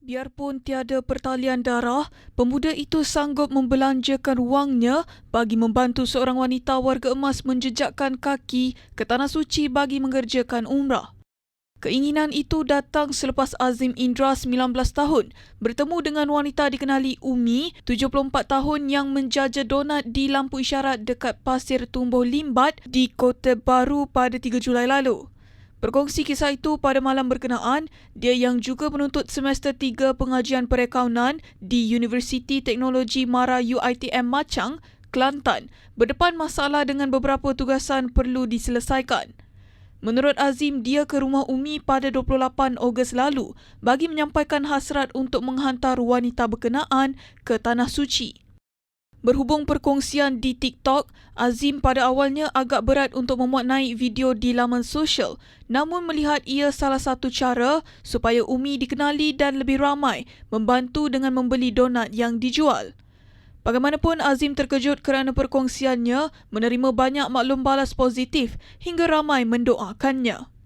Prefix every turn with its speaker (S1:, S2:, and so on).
S1: Biarpun tiada pertalian darah, pemuda itu sanggup membelanjakan wangnya bagi membantu seorang wanita warga emas menjejakkan kaki ke Tanah Suci bagi mengerjakan umrah. Keinginan itu datang selepas Azim Indra, 19 tahun, bertemu dengan wanita dikenali Umi, 74 tahun yang menjaja donat di lampu isyarat dekat Pasir Tumbuh Limbat di Kota Baru pada 3 Julai lalu. Berkongsi kisah itu pada malam berkenaan, dia yang juga penuntut semester 3 pengajian perakaunan di Universiti Teknologi Mara UITM Machang, Kelantan, berdepan masalah dengan beberapa tugasan perlu diselesaikan. Menurut Azim, dia ke rumah Umi pada 28 Ogos lalu bagi menyampaikan hasrat untuk menghantar wanita berkenaan ke Tanah Suci. Berhubung perkongsian di TikTok, Azim pada awalnya agak berat untuk memuat naik video di laman sosial namun melihat ia salah satu cara supaya Umi dikenali dan lebih ramai membantu dengan membeli donat yang dijual. Bagaimanapun Azim terkejut kerana perkongsiannya menerima banyak maklum balas positif hingga ramai mendoakannya.